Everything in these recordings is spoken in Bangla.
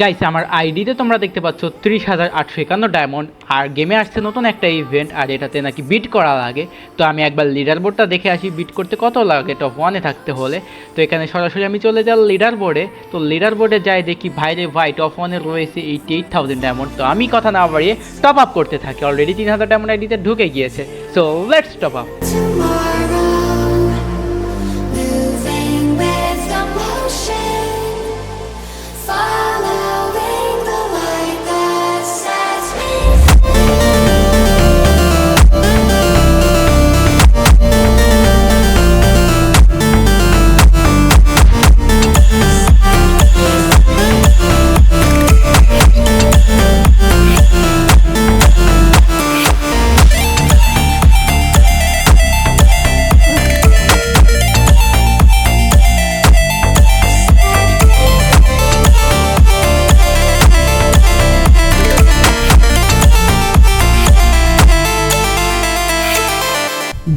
গাইস আমার আইডিতে তোমরা দেখতে পাচ্ছ ত্রিশ হাজার আটশো একান্ন ডায়মন্ড আর গেমে আসছে নতুন একটা ইভেন্ট আর এটাতে নাকি বিট করা লাগে। তো আমি একবার লিডার বোর্ডটা দেখে আসি বিট করতে কত লাগে টপ ওয়ানে থাকতে হলে। তো এখানে সরাসরি আমি চলে যাই লিডার বোর্ডে তো লিডার বোর্ডে যাই দেখি ভাইরে ভাই টপ ওয়ানে রয়েছে এইটি এইট থাউজেন্ড ডায়মন্ড তো আমি কথা না বাড়িয়ে টপ আপ করতে থাকি। অলরেডি তিন হাজার ডায়মন্ড আইডিতে ঢুকে গিয়েছে। So let's top up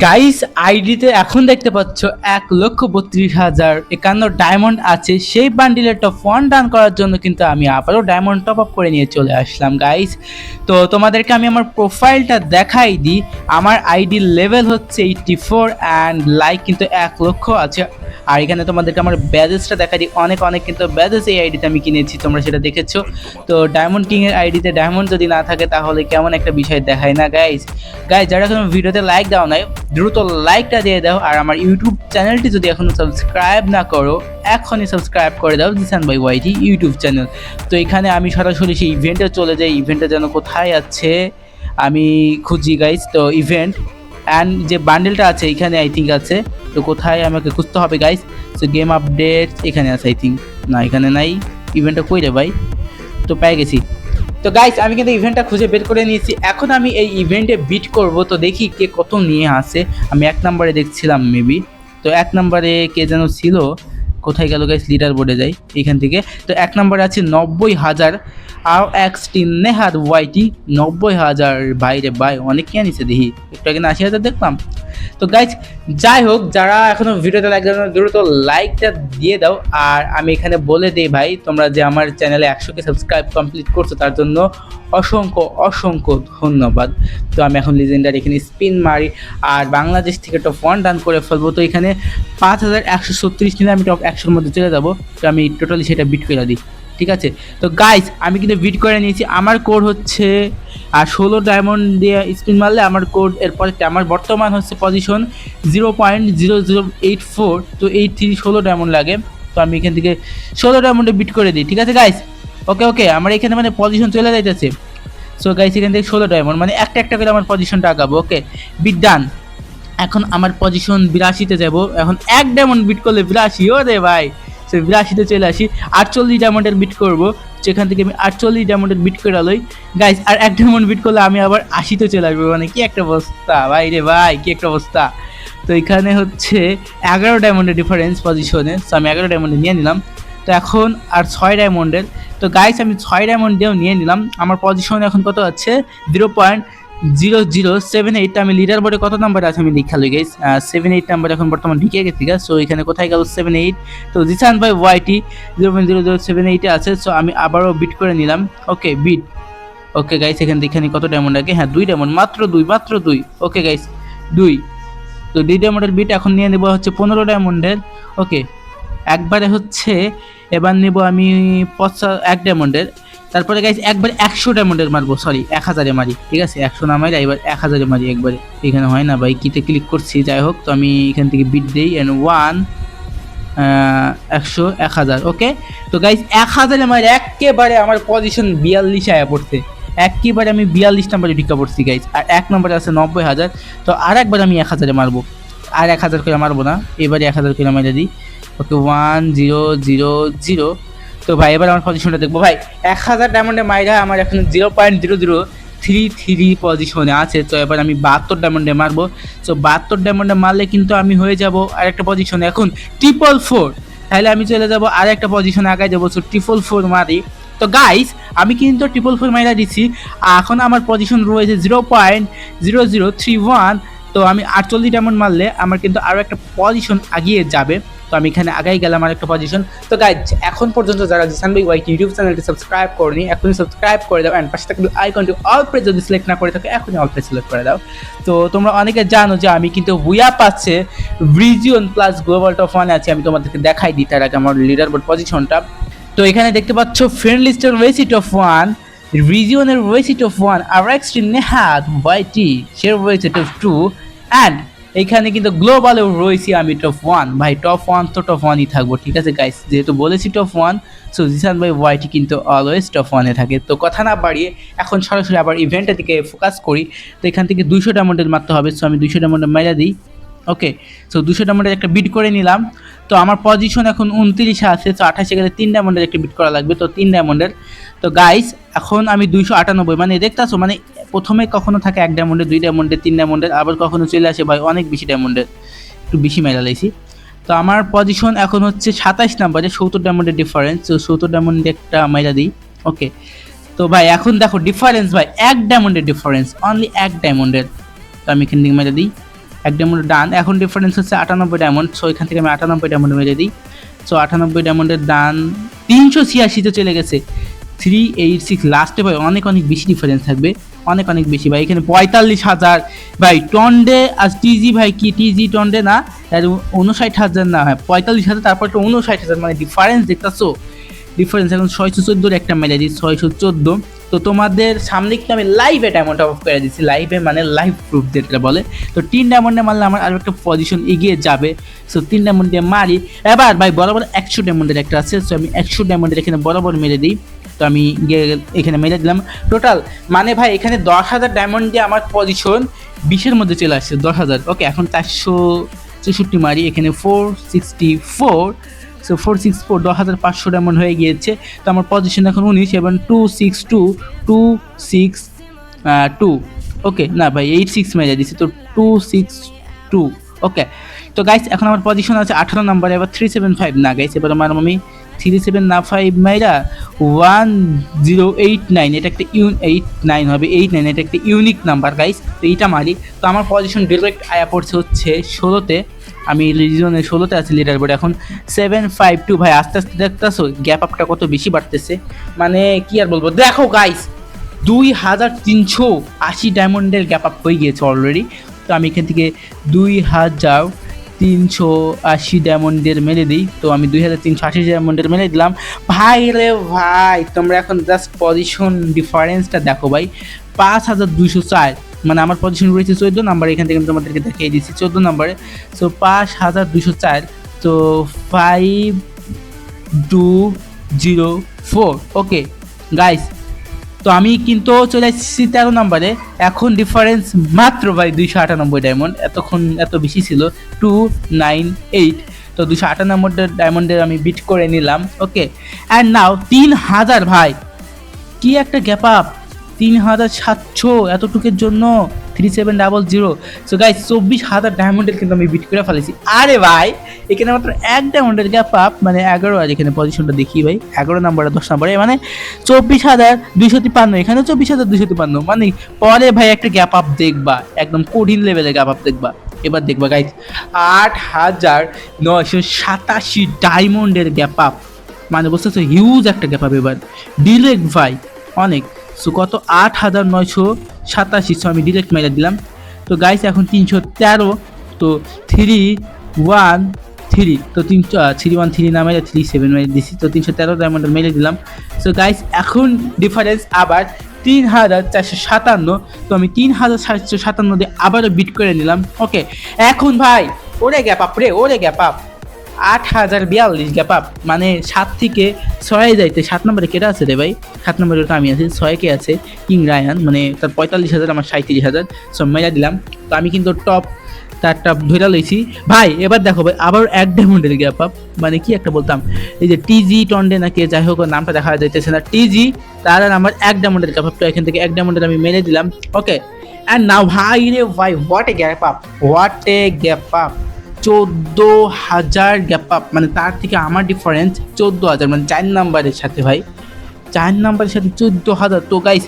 guys আইডিতে এখন দেখতে পাচ্ছ এক লক্ষ বত্রিশ হাজার একান্ন ডায়মন্ড আছে। সেই বান্ডিলের টপ ওয়ান ডান করার জন্য কিন্তু আমি আবারও ডায়মন্ড টপ আপ করে নিয়ে চলে আসলাম গাইস তো তোমাদেরকে আমি আমার প্রোফাইলটা দেখাই দিই। আমার আইডি লেভেল হচ্ছে এইটটি ফোর অ্যান্ড লাইক কিন্তু এক লক্ষ আছে। আর এখানে তোমাদেরকে আমার ব্যাজেসটা দেখা দিই। অনেক অনেক কিন্তু ব্যাজেস এই আইডিতে আমি কিনেছি, তোমরা সেটা দেখেছ। তো ডায়মন্ড কিংয়ের আইডিতে ডায়মন্ড যদি না থাকে, তাহলে কেমন একটা বিষয় দেখায় না গাইজ গাইস যারা কোনো ভিডিওতে লাইক দাও নাই, দ্রুত লাইকটা দিয়ে দাও। আর আমার ইউটিউব চ্যানেলটি যদি এখনও সাবস্ক্রাইব না করো, এখনই সাবস্ক্রাইব করে দাও Zisan by YT YouTube channel তো এখানে আমি সরাসরি সেই ইভেন্টে চলে যাই। ইভেন্টে যেন কোথায় আছে, আমি খুঁজি গাইস তো ইভেন্ট অ্যান্ড যে বান্ডেলটা আছে, এখানে আই থিঙ্ক আছে। তো কোথায় আমাকে খুঁজতে হবে গাইস তো গেম আপডেট এখানে আছে আই থিঙ্ক না, এখানে নাই। ইভেন্টটা কই রে, ভাই? তো পেয়ে গেছি। তো গাইস আমি কিন্তু ইভেন্টটা খুঁজে বের করে নিয়েছি। এখন আমি এই ইভেন্টে বিট করব। তো দেখি কে কত নিয়ে আসে। আমি এক নম্বরে দেখছিলাম মেবি তো এক নম্বরে কে যেন ছিল? কোথায় গেল গাইস লিডার বোর্ডে যাই, এখান থেকে। তো এক নম্বরে আছে নব্বই হাজার, আর এক্সটি নেহার ওয়াইটি নব্বই হাজার বাইরে, বাই অনেক কে আনিছে দেখি। একটু আগে আশি হাজার দেখলাম? তো গাইজ যাই হোক, যারা এখনও ভিডিওতে লাইক দ্রুত লাইকটা দিয়ে দাও। আর আমি এখানে বলে দিই ভাই, তোমরা যে আমার চ্যানেলে একশোকে সাবস্ক্রাইব কমপ্লিট করছ, তার জন্য অসংখ্য অসংখ্য ধন্যবাদ। তো আমি এখন লিজেন্ডার এখানে স্পিন মারি, আর বাংলাদেশ থেকে টপ ওয়ান ডান করে ফেলব। তো এখানে পাঁচ হাজার একশো ছত্রিশ নিলে আমি একশোর মধ্যে চলে যাব। তো আমি টোটালি সেটা বিট করে দিই। ঠিক আছে? তো গাইস আমি কিন্তু বিট করে নিয়েছি। আমার কোড হচ্ছে আর ষোলো ডায়মন্ড দিয়ে স্পিন মারলে আমার কোড এরপরে আমার বর্তমান হচ্ছে position zero point zero zero eight four তো এইট থ্রি ষোলো ডায়মন্ড লাগে। তো আমি এখান থেকে ষোলো ডায়মন্ডে বিট করে দিই, ঠিক আছে গাইস ওকে ওকে আমার এখানে মানে পজিশন চলে যাইতেছে। সো গাইস এখান থেকে ষোলো ডায়মন্ড মানে একটা একটা করে আমার পজিশনটা আগাবো ওকে বিট ডান এখন আমার পজিশন বিরাশিতে যাব। এখন এক ডায়মন্ড বিট করলে বিরাশি ও রে ভাই। সে বিরাশিতে চলে আসি। আটচল্লিশ ডায়মন্ডের বিট করব। যেখান থেকে আমি আটচল্লিশ ডায়মন্ডের বিট করে লই গাইস আর এক ডায়মন্ড বিট করলে আমি আবার আশিতে চলে আসব। মানে কি একটা অবস্থা? ভাই রে ভাই, কি একটা অবস্থা? তো এখানে হচ্ছে এগারো ডায়মন্ডের ডিফারেন্স পজিশনে সো আমি এগারো ডায়মন্ডে নিয়ে নিলাম। তো এখন আর ছয় ডায়মন্ডের তো গাইস আমি ছয় ডায়মন্ড দিয়েও নিয়ে নিলাম। আমার পজিশন এখন কত আছে? Zero point zero zero seven eight আমি লিডার বোর্ডে কত নাম্বার আছে আমি লিখা লই সেভেন এইট নাম্বার এখন বর্তমান ঢুকে গেছি গা সো এখানে কোথায় গেল সেভেন এইট তো জিসান ভাই YT zero point zero zero seven এইটে আছে সো আমি আবারও বিট করে নিলাম। ওকে বিট ওকে গাইস এখানে এখানে কত ডায়মন্ড আগে হ্যাঁ দুই ডায়মন্ড মাত্র দুই মাত্র দুই। ওকে গাইস দুই। তো দুই ডায়মন্ডের বিট এখন নিয়ে নেব হচ্ছে পনেরো ডায়মন্ডের ওকে একবারে হচ্ছে, এবার নেব আমি পঁচা, এক ডায়মন্ডের তারপরে গাইস একবার একশো ডায়মন্ডের মারবো সরি এক হাজারে মারি, ঠিক আছে? একশো না মারি এবার এক হাজারে মারি একবারে। এখানে হয় না ভাই কিতে ক্লিক করছি, যাই হোক, তো আমি এখান থেকে বিট দিই অ্যান্ড ওয়ান একশো এক হাজার ওকে তো গাইস এক হাজারে মারি একেবারে আমার পজিশন বিয়াল্লিশে আয়া পড়ছে। একেবারে আমি বিয়াল্লিশ নাম্বারে ঢিকা পড়ছি গাইস আর এক নম্বরে আছে নব্বই হাজার তো আর একবার আমি এক হাজারে মারবো। আর এক হাজার করে মারবো না, এবারে এক হাজার করে মারে দিই। Okay one zero zero zero তো ভাই, এবার আমার পজিশনটা দেখব। ভাই, এক হাজার ডায়মন্ডে মাইরা আমার এখন zero point zero zero three three পজিশনে আছে। তো এবার আমি বাহাত্তর ডায়মন্ডে মারবো। তো বাহাত্তর ডায়মন্ডে মারলে কিন্তু আমি হয়ে যাব আর একটা পজিশনে এখন ট্রিপল ফোর তাহলে আমি চলে যাব আর একটা পজিশনে আগায় যাব। তো ট্রিপল ফোর মারি। তো গাইস আমি কিন্তু ট্রিপল ফোর মাইরা দিচ্ছি এখন আমার পজিশন রয়েছে zero point zero zero three one তো আমি আটচল্লিশ ডায়মন্ড মারলে আমার কিন্তু আরও একটা পজিশন আগিয়ে যাবে। তো আমি এখানে আগাই গেলাম আর একটা পজিশন তো গাইজ এখন পর্যন্ত যারা জিসান ভাই ওয়াইটি ইউটিউব চ্যানেলটি সাবস্ক্রাইব করেনি, এখনই সাবস্ক্রাইব করে দাও। অ্যান্ড পাশে থাকলে আইকনটি অল প্রে যদি সিলেক্ট না করে থাকে, এখনই অল প্রে সিলেক্ট করে দাও। তো তোমরা অনেকে জানো যে আমি কিন্তু উইয়া পাচ্ছে রিজিয়ন প্লাস গ্লোবাল টপ ওয়ানে আছি। আমি তোমাদেরকে দেখাই দিই তার আগে আমার লিডার বোর্ড পজিশনটা তো এখানে দেখতে পাচ্ছ ফ্রেন্ড লিস্টের রয়েছে টপ ওয়ান রিজিয়নের রয়েছে টপ ওয়ান আর এক্সট্রি নেহাত ওয়াইটি সে রয়েছে টপ টু অ্যান্ড এইখানে কিন্তু গ্লোবালেও রয়েছি আমি টপ ওয়ান ভাই টপ ওয়ান তো টপ ওয়ানই থাকব, ঠিক আছে গাইস যেহেতু বলেছি টপ ওয়ান সো জিসান ভাই ওয়াইটি কিন্তু অলওয়েজ টপ ওয়ানে থাকে। তো কথা না বাড়িয়ে এখন সরাসরি আবার ইভেন্টের দিকে ফোকাস করি। তো এখান থেকে দুইশো ডায়মন্ডের মারতে হবে সো আমি দুইশো ডায়মন্ডের মেরা দিই। ওকে সো দুশো ডায়মন্ডের একটা বিট করে নিলাম। তো আমার পজিশন এখন উনত্রিশে আছে তো আঠাশে গেলে তিন ডায়মন্ডের একটা বিট করা লাগবে, তো তিন ডায়মন্ডের তো গাইস এখন আমি দুইশো আটানব্বই মানে দেখতেছো মানে প্রথমে কখনো থাকে এক ডায়মন্ডের দুই ডায়মন্ডের তিন ডায়মন্ডের আবার কখনো চলে আসে ভাই অনেক বেশি ডায়মন্ডের একটু বেশি মেলা লাইছি। তো আমার পজিশন এখন হচ্ছে সাতাইশ নাম্বারে সত্তর ডায়মন্ডের ডিফারেন্স তো সত্তর ডায়মন্ডে একটা মেলা দিই। ওকে তো ভাই, এখন দেখো ডিফারেন্স ভাই, এক ডায়মন্ডের ডিফারেন্স অনলি এক ডায়মন্ডের তো আমি এখান থেকে মেরে দিই। এক ডায়মন্ডের ডান এখন ডিফারেন্স হচ্ছে আটানব্বই ডায়মন্ড সো এখান থেকে আমি আটানব্বই ডায়মন্ড মেরে দিই। সো আটানব্বই ডায়মন্ডের ডান তিনশো ছিয়াশিতে চলে গেছে। থ্রি এইট সিক্স লাস্টে ভাই অনেক অনেক বেশি ডিফারেন্স থাকবে। অনেক অনেক বেশি। ভাই, এখানে পঁয়তাল্লিশ হাজার। ভাই, টন্ডে আর টিজি ভাই কি টিজি টন্ডে না? উনষাট হাজার না, হয়, পঁয়তাল্লিশ হাজার, তারপর একটা উনষাট হাজার মানে ডিফারেন্স দেখতেছো? ডিফারেন্স এখন ছয়শো চোদ্দোর একটা মেলে দিই ছয়শো চোদ্দ। তো তোমাদের সামনে কিন্তু আমি লাইভে ডায়মন্ড অফ করে দিচ্ছি লাইভে মানে লাইভ প্রুফ যেটা বলে। তো তিন ডায়মন্ডে মারলে আমার আরও একটা পজিশন এগিয়ে যাবে। সো তিন ডায়মন্ড মারি। এবার ভাই, বরাবর একশো ডায়মন্ডের একটা আছে। সো আমি একশো ডায়মন্ডের এখানে বরাবর মেরে দিই। তো আমি গিয়ে এখানে মেরে দিলাম। টোটাল মানে ভাই, এখানে দশ হাজার ডায়মন্ড দিয়ে আমার পজিশন বিশের মধ্যে চলে আসছে, দশ হাজার। ওকে এখন চারশো চৌষট্টি মারি, এখানে four sixty four so four six four দশ হাজার পাঁচশো ডায়মন্ড হয়ে গিয়েছে। তো আমার পজিশন এখন উনিশ এবং two six two two six two okay না ভাই এইট সিক্স মেরে দিচ্ছি তো টু সিক্স টু ওকে তো গাইস এখন আমার পজিশন আছে আঠারো নাম্বার এবার থ্রি সেভেন ফাইভ না গাইস এবার আমার আমি থ্রি সেভেন না ফাইভ মাইরা ওয়ান জিরো এইট নাইন এটা একটা ইউন এইট নাইন হবে এইট নাইন এটা একটা ইউনিক নাম্বার গাইস তো এইটা মারি তো আমার পজিশন ডিরেক্ট আয়া পড়ছে হচ্ছে ষোলোতে, আমি রিজনে ষোলোতে আছি লিডার বোর্ড এখন সেভেন ফাইভ টু ভাই, আস্তে আস্তে দেখতেছো গ্যাপ আপটা কত বেশি বাড়তেছে। মানে কি আর বলব, দেখো গাইস দুই হাজার তিনশো আশি ডায়মন্ডের গ্যাপ আপ হয়ে গিয়েছে অলরেডি তো আমি এখান থেকে দুই হাজার তিনশো আশি ডায়মন্ডের মেলে দিই। তো আমি দুই হাজার তিনশো আশি ডায়মন্ডের মেলে দিলাম। ভাই রে ভাই, তোমরা এখন জাস্ট পজিশন ডিফারেন্সটা দেখো ভাই। পাঁচ হাজার দুইশো চার মানে আমার পজিশন রয়েছে চোদ্দ নাম্বার এখান থেকে আমি তোমাদেরকে দেখিয়ে দিচ্ছি চোদ্দ নাম্বারে সো পাঁচ হাজার দুশো চার, তো five two zero four okay guys তো আমি কিন্তু চলে আসছি তেরো নম্বরে। এখন ডিফারেন্স মাত্র ভাই দুইশো আটানব্বই ডায়মন্ড এতক্ষণ এত বেশি ছিল টু নাইন এইট তো দুশো আটানব্বই ডায়মন্ডের আমি বিট করে নিলাম ওকে অ্যান্ড নাও তিন হাজার ভাই, কি একটা গ্যাপ আপ তিন হাজার সাতশো এতটুকের জন্য। Three seven double zero so guy চব্বিশ হাজার ডায়মন্ডের কিন্তু আমি বিট করে ফেলেছি। আরে ভাই, এখানে মাত্র এক ডায়মন্ডের গ্যাপ আপ মানে এগারো, আর এখানে পজিশনটা দেখি ভাই, এগারো নাম্বারে দশ নাম্বারে মানে চব্বিশ হাজার দুইশো তিপ্পান্ন, এখানে চব্বিশ হাজার দুইশো তিপ্পান্ন মানে পরে ভাই একটা গ্যাপ আপ দেখবা, একদম কঠিন লেভেলের গ্যাপ আপ দেখবা। এবার দেখবা গাইজ আট হাজার নয়শো সাতাশি ডায়মন্ডের গ্যাপ আপ মানে বুঝতেছো হিউজ একটা গ্যাপ আপ এবার। ডিলেক্ট ভাই, অনেক। সো কত? আট হাজার নয়শো সাতাশি। সো আমি ডিরেক্ট মেরে দিলাম। তো গাইস এখন তিনশো তেরো। তো থ্রি ওয়ান থ্রি তো তিনশো থ্রি ওয়ান থ্রি না মেরে থ্রি সেভেন মেরে দিছি। তো, তিনশো তেরো ডায়মন্ডের মেরে দিলাম। সো গাইস এখন ডিফারেন্স আবার তিন হাজার চারশো সাতান্ন। তো, আমি তিন হাজার চারশো সাতান্ন দিয়ে আবারও বিট করে নিলাম। ওকে এখন ভাই, ওরে গ্যাপ আপ রে ওরে গ্যাপ। আপ আট হাজার বিয়াল্লিশ গ্যাপ আপ মানে সাত থেকে ছয়ে যাইতে, সাত নম্বরে কেটে আছে রে ভাই? সাত নম্বরে তো আমি আছি, ছয় কে আছে? কিং রায়ান মানে তার পঁয়তাল্লিশ হাজার, আমার সাঁত্রিশ হাজার। সব মেলা দিলাম। তো আমি কিন্তু টপ তারটা ধরে লইছি। ভাই, এবার দেখো ভাই, আবার এক ডায়মন্ডের গ্যাপ আপ মানে কি একটা বলতাম? এই যে টিজি টন্ডে নাকি যাই হোক নামটা দেখা যাইতেছে না। টিজি তার আমার এক ডায়মন্ডের গ্যাপ আপ তো এখান থেকে এক ডায়মন্ডের আমি মেরে দিলাম। ওকে অ্যান্ড নাও ভাই রে ভাই what a gap up what a gap up চোদ্দ হাজার গ্যাপ আপ মানে তার থেকে আমার ডিফারেন্স চোদ্দ হাজার মানে চার নাম্বারের সাথে ভাই। চার নাম্বারের সাথে চোদ্দ হাজার। তো গাইস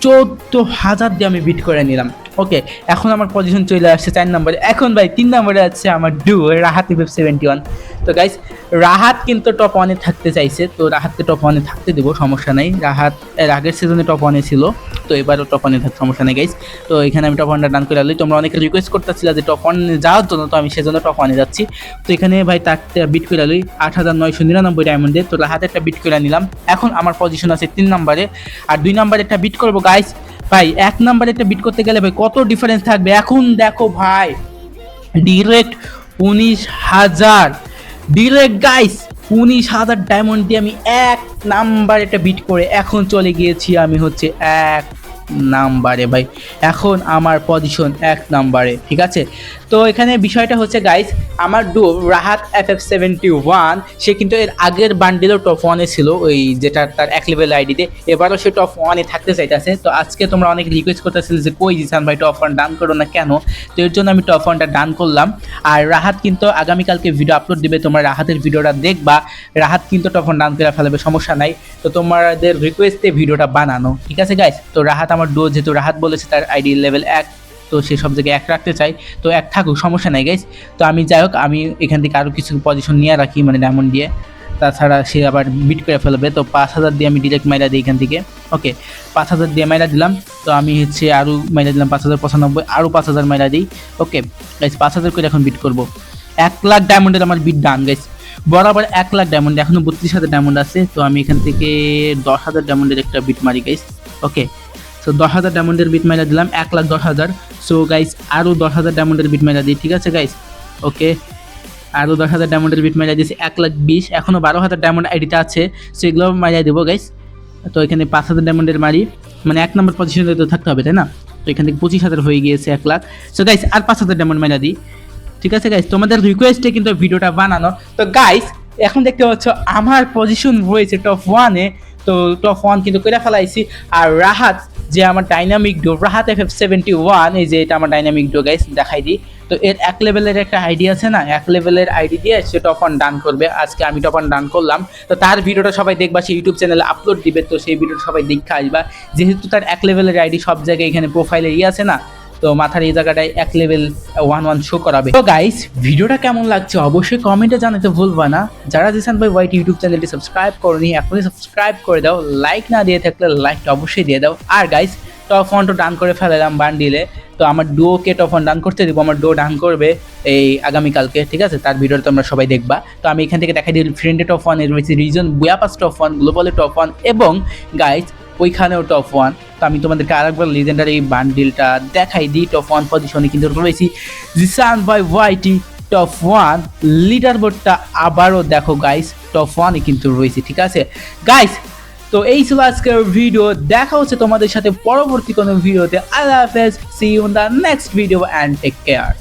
চোদ্দ হাজার দিয়ে আমি বিট করে নিলাম। ওকে এখন আমার পজিশন চলে আসছে চার নম্বরে এখন ভাই, তিন নম্বরে আছে আমার do Rahat F seventy one তো গাইস রাহাত কিন্তু টপ ওয়ানে থাকতে চাইছে, তো রাহাতকে টপ ওয়ানে থাকতে দেবো, সমস্যা নেই। রাহাত, এর আগের সিজনে টপ ওয়ানে ছিল, তো এবারও টপ ওয়ানে থাকতে সমস্যা নেই গাইস তো এখানে আমি টপ ওয়ানটা ডান করে আলি তোমরা অনেকে রিকোয়েস্ট করতেছিল যে টপ ওয়ানে যাওয়ার জন্য, তো আমি সেজন্য টপ ওয়ানে যাচ্ছি। তো এখানে ভাই তার বিট করে আলি আট হাজার নয়শো নিরানব্বই ডায়মন্ডে তো রাহাত একটা বিট করে নিলাম এখন আমার পজিশন আছে তিন নম্বরে আর দুই নম্বরে একটা বিট করব গাইস ভাই, এক নম্বরে একটা বিট করতে গেলে ভাই কত ডিফারেন্স থাকবে? এখন দেখো ভাই ডিরেক্ট উনিশ হাজার। ডিরেক্ট গাইস উনিশ হাজার ডায়মন্ড দিয়ে আমি এক নাম্বার একটা বিট করে এখন চলে গিয়েছি আমি হচ্ছে এক নাম্বারে ভাই। এখন আমার পজিশন এক নাম্বারে ঠিক আছে? তো এখানে বিষয়টা হচ্ছে গাইস আমার do Rahat F F seventy one সে কিন্তু এর আগের বান্ডিলও টপ ওয়ানে ছিল, ওই যেটা তার এক লেভেল আইডিতে এবারও সে টপ ওয়ানে থাকতে চাইতেছে। তো আজকে তোমরা অনেক রিকোয়েস্ট করতেছিলে যে, কই জিসান ভাই টপ ওয়ান ডান করো না কেন? তো এর জন্য আমি টপ ওয়ানটা ডান করলাম। আর রাহাত কিন্তু আগামীকালকে ভিডিও আপলোড দিবে, তোমরা রাহাতের ভিডিওটা দেখবা। রাহাত কিন্তু টপ ওয়ান ডান করে ফেলবে, সমস্যা নাই। তো তোমাদের রিকোয়েস্টে ভিডিওটা বানানো। ঠিক আছে গাইস তো রাহাত আমার ডো যেহেতু রাহাত বলেছে তার আইডি লেভেল এক তো সে সব জায়গায় এক রাখতে চাই। তো এক থাকুক, সমস্যা নাই গাইস তো আমি যাই হোক, আমি এখান থেকে আরও কিছু পজিশন নিয়ে রাখি মানে ডায়মন্ড দিয়ে। তাছাড়া সে আবার বিট করে ফেলবে। তো পাঁচ হাজার দিয়ে আমি ডিরেক্ট মাইলা দিই এখান থেকে। ওকে পাঁচ হাজার দিয়ে মাইলা দিলাম। তো আমি হচ্ছে আরও মাইলা দিলাম পাঁচ হাজার পঁচানব্বই আরও পাঁচ হাজার মাইলা দিই। ওকে গাইস পাঁচ হাজার করে এখন বিট করব। এক লাখ ডায়মন্ডের আমার বিট ডান গাইস বরাবর এক লাখ ডায়মন্ড এখনও বত্রিশ হাজার ডায়মন্ড আছে। তো আমি এখান থেকে দশ হাজার ডায়মন্ডের একটা বিট মারি গাইস ওকে সো দশ হাজার ডায়মন্ডের বিট মাইরা দিলাম, এক লাখ দশ হাজার। সো গাইস আরও দশ হাজার ডায়মন্ডের বিট মাইরা দিই, ঠিক আছে গাইস ওকে আরও দশ হাজার ডায়মন্ডের বিট মাইরা দিয়েছি, এক লাখ বিশ। এখনও বারো হাজার ডায়মন্ড আইডিতে আছে সো এগুলো মারিয়া দেবো গাইস তো, এখানে পাঁচ হাজার ডায়মন্ডের মারি। মানে এক নম্বর পজিশনে তো থাকতে হবে, তাই না? তো, এখান থেকে পঁচিশ হাজার হয়ে গিয়েছে এক লাখ। সো গাইস আর পাঁচ হাজার ডায়মন্ড মাইরা দিই, ঠিক আছে গাইস তোমাদের রিকোয়েস্টে কিন্তু ভিডিওটা বানানো। তো গাইস এখন দেখতে পাচ্ছ, আমার পজিশন রয়েছে টপ ওয়ানে তো টপ ওয়ান কিন্তু করে ফেলাইছি। আর রাহাত যে আমার dynamic do Rahat F F seventy one এই যে এটা আমার ডাইনামিক ডো গাইস দেখাই দিই। তো এর এক লেভেলের একটা আইডি আছে না? এক লেভেলের আইডি দিয়ে সে টপ অন ডান করবে। আজকে আমি টপ অন ডান করলাম। তো তার ভিডিওটা সবাই দেখবা, সে ইউটিউব চ্যানেলে আপলোড দিবে, তো সেই ভিডিওটা সবাই দেখে আসবা। যেহেতু তার এক লেভেলের আইডি সব জায়গায় এখানে প্রোফাইলে ই আছে না? তো মাথার এই জায়গাটায় এক লেভেল ওয়ান ওয়ান শো করাবে। তো গাইস ভিডিওটা কেমন লাগছে অবশ্যই কমেন্টে জানাতে ভুলবা না। যারা জিসান ভাই হোয়াইট ইউটিউব চ্যানেলটি সাবস্ক্রাইব করনি, এখনই সাবস্ক্রাইব করে দাও। লাইক না দিয়ে থাকলে লাইকটা অবশ্যই দিয়ে দাও। আর গাইস টপ ফন্টও ডান করে ফেলালাম বান্ডিলে তো আমার ডুওকে টপ ফোন ডান করতে দেবো, আমার ডো ডান করবে এই আগামীকালকে, ঠিক আছে? তার ভিডিওটা তোমরা সবাই দেখবা। তো আমি এখান থেকে দেখাই দিই ফ্রেন্ডে টপ ওয়ান রয়েছে রিজন বুয়াপাস টপ ওয়ান গ্লোবালে টপ ওয়ান এবং গাইস ওইখানেও টপ ওয়ান তো আমি তোমাদেরকে আরেকবার লিজেন্ডারি বান্ডিলটা দেখাই দিই টপ ওয়ান পজিশনে কিন্তু রয়েছি। Zisan by YT top one leader বোর্ডটা আবারও দেখো গাইস টপ ওয়ানে কিন্তু রয়েছে, ঠিক আছে? গাইস তো এই ছিল আজকের ভিডিও দেখা হচ্ছে তোমাদের সাথে পরবর্তী কোনো ভিডিওতে আল্লাহ হাফেজ see you the next video and take care